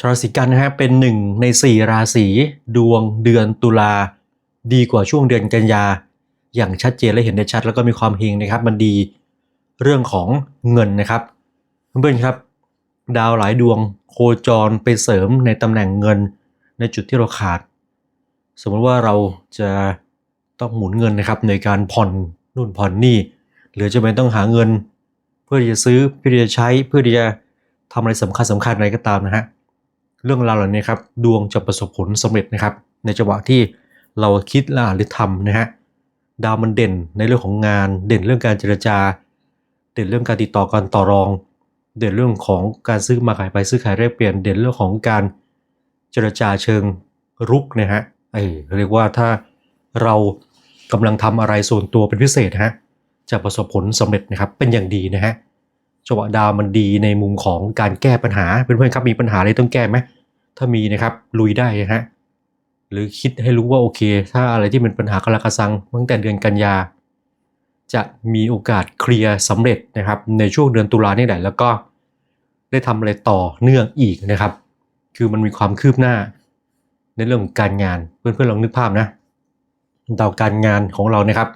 ชราศีกันนะฮะเป็นหนึ่งในสี่ราศีดวงเดือนตุลาดีกว่าช่วงเดือนกันยา อย่างชัดเจนและเห็นได้ชัด แล้วก็มีความเฮงนะครับ มันดีเรื่องของเงินนะครับเพื่อนครับ ดาวหลายดวงโคจรไปเสริมในตำแหน่งเงินในจุดที่เราขาด สมมติว่าเราจะต้องหมุนเงินนะครับในการผ่อนนู่นผ่อนนี่หรือจะเป็นต้องหาเงิน เพื่อที่จะซื้อเพื่อที่จะใช้เพื่อที่จะทำอะไรสำคัญสำคัญอะไรก็ตามนะฮะ เรื่องราวเหล่านี้ครับดวงจะประสบผลสำเร็จนะครับ ในจังหวะที่เราคิดล่าหรือทำนะฮะดาวมันเด่นในเรื่องของงาน เด่นเรื่องการเจรจา เด่นเรื่องการติดต่อการต่อรอง เด่นเรื่องของการซื้อมาขายไปซื้อขายแลกเปลี่ยน เด่นเรื่องของการเจรจาเชิงรุกนะฮะเออเรียกว่าถ้าเรากำลังทำอะไรส่วนตัวเป็นพิเศษฮะจะประสบผลสำเร็จนะครับเป็นอย่างดีนะฮะจังหวะดาวมันดีในมุมของการแก้ปัญหาเพื่อนๆครับมีปัญหาอะไรต้องแก้ไหม ถ้ามีนะครับลุยได้นะฮะหรือคิดให้รู้ว่าโอเค ถ้าอะไรที่เป็นปัญหากระลากระซังตั้งแต่เดือนกันยา จะมีโอกาสเคลียร์สำเร็จนะครับ ในช่วงเดือนตุลาเนี่ยแหละแล้วก็ได้ทำอะไรต่อเนื่องอีกนะครับ คือมันมีความคืบหน้า ในเรื่องของการงานเพื่อนๆลองนึกภาพนะดาวการงานของเรานะครับ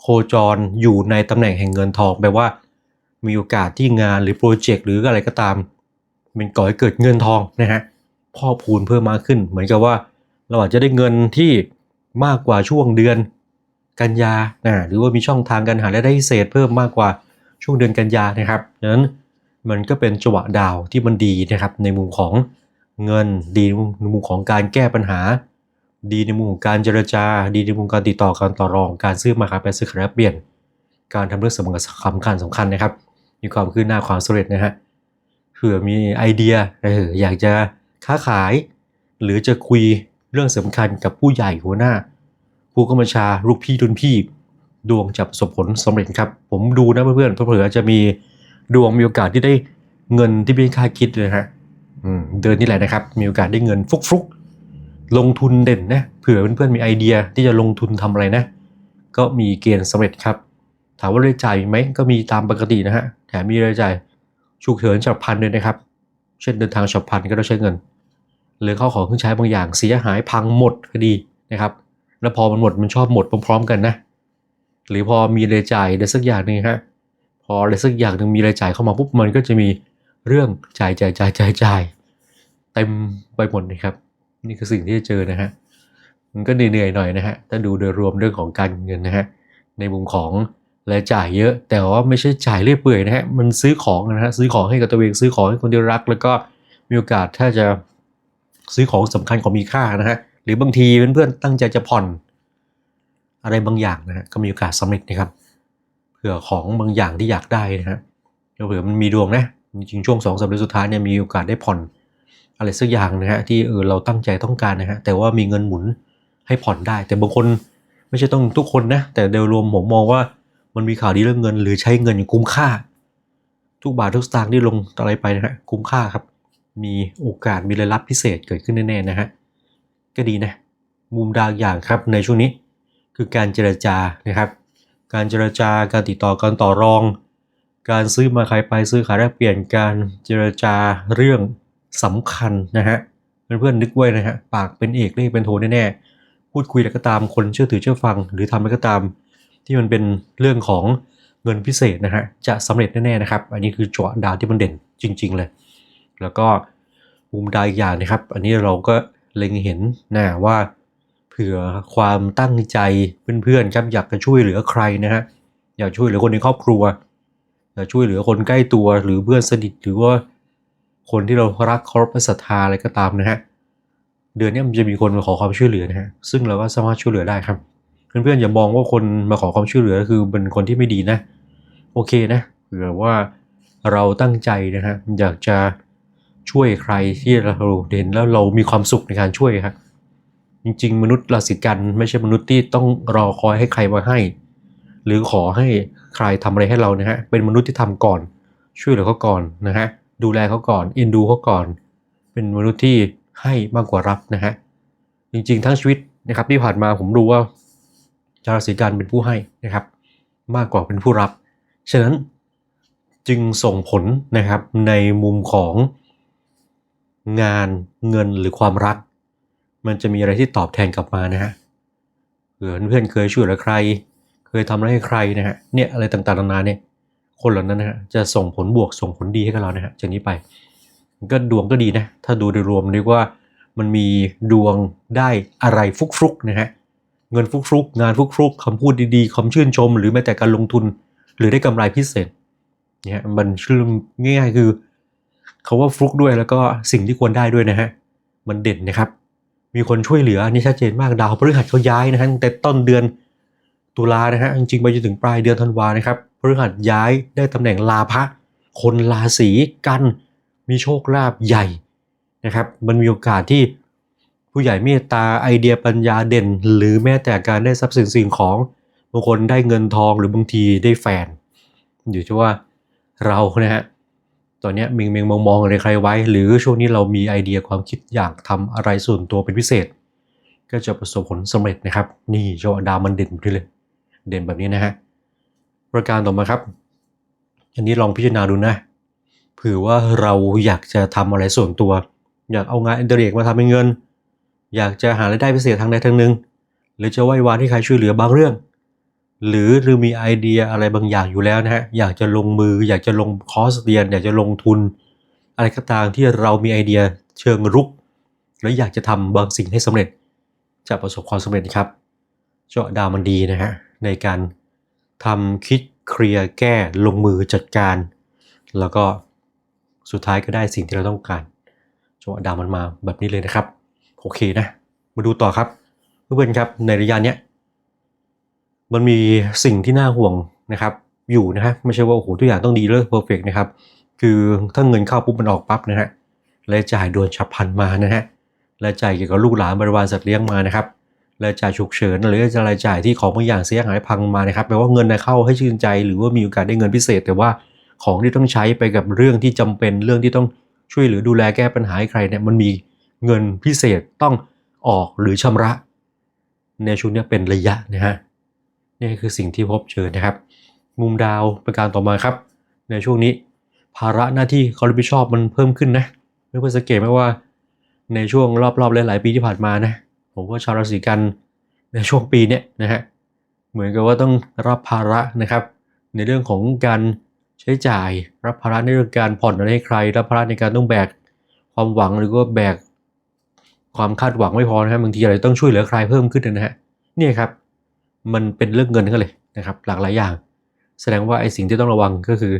โคจรอยู่ในตำแหน่งแห่งเงินทองแปลว่า มีโอกาสที่งานหรือโปรเจกต์หรืออะไรก็ตาม มันก่อให้เกิดเงินทองนะฮะ พ่อพูนเพิ่มมากขึ้น เหมือนกับว่าเราอาจจะได้เงินที่มากกว่าช่วงเดือนกันยานะหรือว่ามีช่องทางการหารายได้พิเศษเพิ่มมากกว่าช่วงเดือนกันยานะครับดังนั้นมันก็เป็นจังหวะดาวที่มันดีนะครับ ในมุมของเงินดีในมุมของการแก้ปัญหา ดีในมุมของการเจรจา ดีในมุมการติดต่อการต่อรอง การซื้อมาขายไปซื้อขายเปลี่ยน การทำเรื่องสำคัญสำคัญสำคัญนะครับ มีความคืบหน้าความสำเร็จนะฮะเผื่อมีไอเดียเอออยากจะ ค้าขาย หรือจะคุยเรื่องสำคัญกับผู้ใหญ่หัวหน้า ผู้กำกับชาลูกพี่ดุนพี่ ดวงจะประสบผลสำเร็จครับ ผมดูนะเพื่อนๆเผื่อจะมีดวงมีโอกาสที่ได้เงินที่ไม่คาดคิดเลยฮะเดือนนี้แหละนะครับ มีโอกาสได้เงินฟุกๆ ลงทุนเด่นนะเผื่อเพื่อนๆมีไอเดียที่จะลงทุนทำอะไรนะ ก็มีเกณฑ์สำเร็จครับ ถามว่ารายจ่ายมีไหมก็มีตามปกตินะฮะแถมมีรายจ่ายฉุกเฉินฉับพลันด้วยนะครับ เช่นเดินทางฉับพลันก็ต้องใช้เงิน หรือเข้าของเครื่องใช้บางอย่างเสียหายพังหมดก็ดีนะครับ แล้วพอมันหมดมันชอบหมดพร้อมๆกันนะ หรือพอมีรายจ่ายอะไรสักอย่างหนึ่งฮะพออะไรสักอย่างหนึ่งมีรายจ่ายเข้ามาปุ๊บมันก็จะมีเรื่องจ่ายจ่ายจ่ายจ่ายจ่ายเต็มไปหมดนะครับ นี่คือสิ่งที่จะเจอนะฮะมันก็เหนื่อยๆหน่อยนะฮะถ้าดูโดยรวมเรื่องของการเงินนะฮะในมุมของรายจ่ายเยอะ แต่ว่าไม่ใช่จ่ายเรื่อยเปื่อยนะฮะมันซื้อของนะฮะซื้อของให้กับตัวเองซื้อของให้คนที่รัก แล้วก็มีโอกาสถ้าจะ ซื้อของสำคัญของมีค่านะฮะหรือบางทีเพื่อนๆตั้งใจจะผ่อนอะไรบางอย่างนะฮะก็มีโอกาสสำเร็จนะครับเผื่อของบางอย่างที่อยากได้นะฮะเผื่อมันมีดวงนะจริงๆช่วงสองสัปดาห์สุดท้ายเนี่ยมีโอกาสได้ผ่อน อะไรสักอย่างนะฮะที่เออเราตั้งใจต้องการนะฮะแต่ว่ามีเงินหมุนให้ผ่อนได้ แต่บางคนไม่ใช่ต้องทุกคนนะแต่โดยรวมผมมองว่ามันมีข่าวดีเรื่องเงิน หรือใช้เงินอย่างคุ้มค่า ทุกบาททุกสตางค์ที่ลงอะไรไปนะฮะคุ้มค่าครับ มีโอกาสมีรายรับพิเศษเกิดขึ้นแน่ๆนะฮะก็ดีนะมุมดาวอย่างครับในช่วงนี้คือการเจรจานะครับ การเจรจาการติดต่อการต่อรอง การซื้อมาขายไปซื้อขายแลกเปลี่ยนการเจรจาเรื่องสำคัญนะฮะเพื่อนๆนึกไว้นะฮะปากเป็นเอกเลขเป็นโทแน่ๆพูดคุยอะไรก็ตามคนเชื่อถือเชื่อฟัง หรือทำอะไรก็ตาม ที่มันเป็นเรื่องของเงินพิเศษนะฮะจะสำเร็จแน่ๆนะครับ อันนี้คือจังหวดาวที่มันเด่นจริง ๆ เลย แล้วก็มุมดอีกอย่างนะครับ อันนี้เราก็เล็งเห็นนะว่าเผื่อความตั้งใจเพื่อนๆครับอยากจะช่วยเหลือใครนะฮะอยากช่วยเหลือคนในครอบครัวอยากช่วยเหลือคนใกล้ตัวหรือเพื่อนสนิทหรือว่าคนที่เรารักเคารพศรัทธาอะไรก็ตามนะฮะเดือนนี้มันจะมีคนมาขอความช่วยเหลือนะฮะซึ่งเราก็สามารถช่วยเหลือได้ครับ เพื่อนๆอย่ามองว่าคนมาขอความช่วยเหลือคือเป็นคนที่ไม่ดีนะ โอเคนะเผื่อว่าเราตั้งใจนะฮะอยากจะ ช่วยใครที่เราเห็นแล้วเรามีความสุขในการช่วยครับจริง ๆ มนุษย์ราศีกันไม่ใช่มนุษย์ที่ต้องรอคอยให้ใครมาให้ หรือขอให้ใครทำอะไรให้เรานะฮะเป็นมนุษย์ที่ทำก่อน ช่วยเหลือเขาก่อนนะฮะดูแลเขาก่อนเอ็นดูเขาก่อน เป็นมนุษย์ที่ให้มากกว่ารับนะฮะจริง ๆ ทั้งชีวิตนะครับที่ผ่านมาผมรู้ว่าชาวราศีกันเป็นผู้ให้นะครับ มากกว่าเป็นผู้รับ ฉะนั้นจึงส่งผลนะครับในมุมของ งานเงินหรือความรัก มันจะมีอะไรที่ตอบแทนกลับมานะฮะเผื่อเพื่อนเคยช่วยเหลือใคร เคยทำอะไรให้ใครนะฮะเนี่ยอะไรต่างๆนานาเนี่ยคนเหล่านั้นนะฮะจะส่งผลบวกส่งผลดีให้กับเรานะฮะจากนี้ไปก็ดวงก็ดีนะถ้าดูโดยรวมเรียกว่ามันมีดวงได้อะไรฟุกๆนะฮะเงินฟุกๆ งานฟุกๆคำพูดดีๆคำชื่นชม หรือแม้แต่การลงทุนหรือได้กำไรพิเศษเนี่ยมันชื่อง่ายๆคือ เขาว่าฟลุกด้วยแล้วก็สิ่งที่ควรได้ด้วยนะฮะมันเด่นนะครับ มีคนช่วยเหลืออันนี่ชัดเจนมากดาวพฤหัสเขาย้ายนะฮะตั้งแต่ต้นเดือนตุลานะฮะจริงๆไปจนถึงปลายเดือนธันวานะครับพฤหัสย้ายได้ตำแหน่งลาภะคนราศีกัน มีโชคลาภใหญ่นะครับ มันมีโอกาสที่ผู้ใหญ่เมตตาไอเดียปัญญาเด่น หรือแม้แต่การได้ทรัพย์สินสิ่งของบางคนได้เงินทองหรือบางทีได้แฟน อยู่ที่ว่าเรานะฮะ ตอนนี้มิงมิงมองมองอะไรใครไว้ หรือช่วงนี้เรามีไอเดียความคิดอยากทำอะไรส่วนตัวเป็นพิเศษ ก็จะประสบผลสำเร็จนะครับ นี่โชว์ดาวมันเด่นแบบนี้เลย เด่นแบบนี้นะฮะประการต่อมาครับ อันนี้ลองพิจารณาดูนะเผื่อว่าเราอยากจะทำอะไรส่วนตัว อยากเอางานอินเตอร์เน็ตมาทำเป็นเงิน อยากจะหารายได้พิเศษทางใดทางหนึ่งหรือจะไหว้วานที่ใครช่วยเหลือบางเรื่อง หรือหรือมีไอเดียอะไรบางอย่างอยู่แล้วนะฮะอยากจะลงมือ อยากจะลงคอร์สเรียน อยากจะลงทุน อะไรก็ตามที่เรามีไอเดียเชิงรุก แล้วอยากจะทำบางสิ่งให้สำเร็จ จะประสบความสำเร็จครับ เจาะดาวมันดีนะฮะในการทำคิดเคลียร์แก้ลงมือจัดการ แล้วก็สุดท้ายก็ได้สิ่งที่เราต้องการจังหวะดาวมันมาแบบนี้เลยนะครับ โอเคนะ มาดูต่อครับเพื่อนๆครับในระยะเนี้ย มันมีสิ่งที่น่าห่วงนะครับอยู่นะฮะไม่ใช่ว่าโอ้โหทุกอย่างต้องดีเลิศเพอร์เฟกนะครับคือถ้าเงินเข้าปุ๊บมันออกปั๊บนะฮะรายจ่ายด่วนฉับพลันมานะฮะรายจ่ายเกี่ยวกับลูกหลานบริวารสัตว์เลี้ยงมานะครับรายจ่ายฉุกเฉินหรือรายจ่ายที่ของบางอย่างเสียหายพังมานะครับแปลว่าเงินนเข้าให้ชื่นใจ หรือว่ามีโอกาสได้เงินพิเศษ แต่ว่าของที่ต้องใช้ไปกับเรื่องที่จำเป็นเรื่องที่ต้องช่วยเหลือดูแลแก้ปัญหาให้ใครเนี่ยมันมีเงินพิเศษต้องออกหรือชำระ ในช่วงนี้เป็นระยะนะฮะ นี่คือสิ่งที่พบเจอนะครับ มุมดาวประการต่อมาครับ ในช่วงนี้ ภาระหน้าที่เขารับผิดชอบมันเพิ่มขึ้นนะไม่เพื่อสังเกตไหมว่า ในช่วงรอบๆหลายๆปีที่ผ่านมานะผมว่าชาวราศีกันในช่วงปีเนี้ยนะฮะเหมือนกับว่าต้องรับภาระนะครับ ในเรื่องของการใช้จ่าย รับภาระในเรื่องการผ่อนอะไรให้ใคร รับภาระในการต้องแบกความหวังหรือว่าแบกความคาดหวังไม่พอนะฮะบางทีอะไรต้องช่วยเหลือใครเพิ่มขึ้นนะฮะเนี่ยครับ มันเป็นเรื่องเงินก็เลยนะครับ หลากหลายอย่าง แสดงว่าไอ้สิ่งที่ต้องระวังก็คือ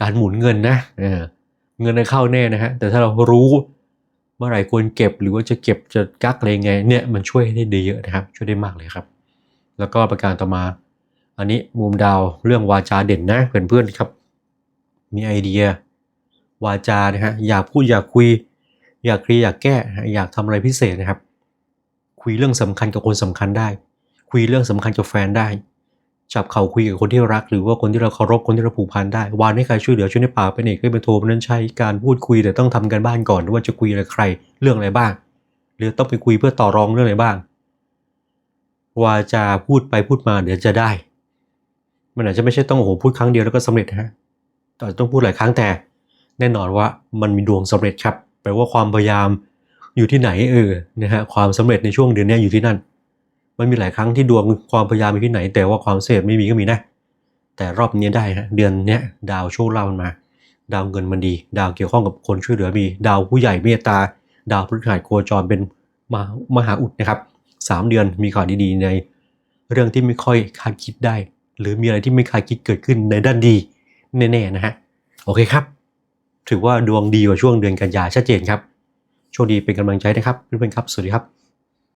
การหมุนเงินนะเเงินเข้าแน่นะฮะแต่ถ้าเรารู้เมื่อไหร่ควรเก็บหรือว่าจะเก็บจะกักอะไรไงเนี่ยมันช่วยได้ดีเยอะนะครับ ช่วยได้มากเลยครับ แล้วก็ประการต่อมา อันนี้มุมดาวเรื่องวาจาเด่นนะเพื่อนๆครับ มีไอเดียวาจานะฮะอยากพูดอยากคุย อยากเคลียร์อยากแก้อยากทำอะไรพิเศษนะครับ คุยเรื่องสำคัญกับคนสำคัญได้ คุยเรื่องสำคัญกับแฟนได้ จับเขาคุยกับคนที่รัก หรือว่าคนที่เราเคารพคนที่เราผูกพันได้ วานให้ใครช่วยเหลือช่วยในป่าเป็นเอกให้เป็นโทนั้นใช้การพูดคุยแต่ต้องทำกันบ้านก่อนว่าจะคุยอะไรใครเรื่องอะไรบ้าง หรือต้องไปคุยเพื่อต่อรองเรื่องอะไรบ้างวาจาพูดไปพูดมาเดี๋ยวจะได้ มันอาจจะไม่ใช่ต้องโอ้โหพูดครั้งเดียวแล้วก็สำเร็จนะฮะแต่ต้องพูดหลายครั้งแต่ แน่นอนว่ามันมีดวงสำเร็จครับแปลว่าความพยายามอยู่ที่ไหนเออนะฮะความสำเร็จในช่วงเดือนนี้อยู่ที่นั่น มันมีหลายครั้งที่ดวงความพยายามอยู่ที่ไหน แต่ว่าความสำเร็จไม่มีก็มีนะ แต่รอบนี้ได้นะเดือนเนี้ยดาวโชคลาภมันมา ดาวเงินมันดี ดาวเกี่ยวข้องกับคนช่วยเหลือมี ดาวผู้ใหญ่เมตตา ดาวพฤหัสโคจรเป็นมหามหาอุดนะครับสามเดือนมีข่าวดีๆในเรื่องที่ไม่ค่อยคาดคิดได้ หรือมีอะไรที่ไม่คาดคิดเกิดขึ้นในด้านดีแน่ๆนะฮะโอเคครับ ถือว่าดวงดีกว่าช่วงเดือนกันยาชัดเจนครับโชคดีเป็นกำลังใจนะครับเพื่อนๆครับ สวัสดีครับ